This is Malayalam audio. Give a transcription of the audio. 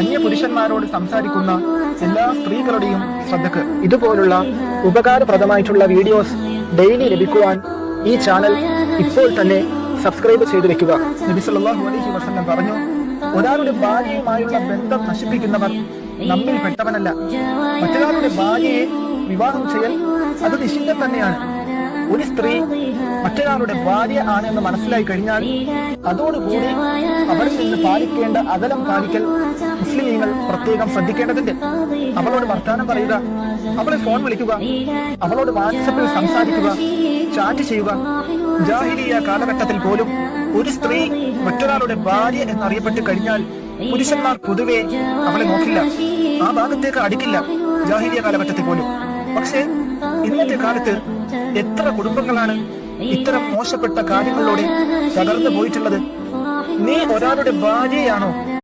അന്യ പുരുഷന്മാരോട് സംസാരിക്കുന്ന എല്ലാ സ്ത്രീകളുടെയും ശ്രദ്ധക്ക് ഇതുപോലുള്ള ഉപകാരപ്രദമായിട്ടുള്ള വീഡിയോസ് ഡെയിലി ലഭിക്കുവാൻ ഈ ചാനൽ ഇപ്പോൾ തന്നെ സബ്സ്ക്രൈബ് ചെയ്തു വെക്കുക. നബി സല്ലല്ലാഹു അലൈഹി വസല്ലം പറഞ്ഞു ഒരാളുടെ ഭാര്യയുമായുള്ള ബന്ധം നശിപ്പിക്കുന്നവർ നമ്മിൽ പെട്ടവനല്ല. മറ്റൊരാളുടെ ഭാര്യയെ വിവാഹം ചെയ്യൽ അത് നിഷിദ്ധം തന്നെയാണ്. ഒരു സ്ത്രീ മറ്റൊരാളുടെ ഭാര്യ ആണെന്ന് മനസ്സിലായി കഴിഞ്ഞാൽ അതോടുകൂടി അവളിൽ നിന്ന് പാലിക്കേണ്ട അകലം പാലിക്കൽ മുസ്ലിമീങ്ങൾ പ്രത്യേകം ശ്രദ്ധിക്കേണ്ടതുണ്ട്. അവളോട് വർത്താനം പറയുക അവളെ ഫോൺ വിളിക്കുക അവളോട് വാട്സപ്പിൽ സംസാരിക്കുക ചാറ്റ് ചെയ്യുക. ജാഹിലിയ കാലഘട്ടത്തിൽ പോലും ഒരു സ്ത്രീ മറ്റൊരാളുടെ ഭാര്യ എന്നറിയപ്പെട്ട് കഴിഞ്ഞാൽ പുരുഷന്മാർ പൊതുവെ അവളെ നോക്കില്ല. ആ ഭാഗത്തേക്ക് അടുക്കില്ല ജാഹിലിയ കാലഘട്ടത്തിൽ പോലും. പക്ഷേ ഇന്നത്തെ കാലത്ത് എത്ര കുടുംബങ്ങളാണ് ഇത്തരം മോശപ്പെട്ട കാര്യങ്ങളിലൂടെ തകർന്നു പോയിട്ടുള്ളത്? നീ ഒരാളുടെ ഭാര്യയാണോ?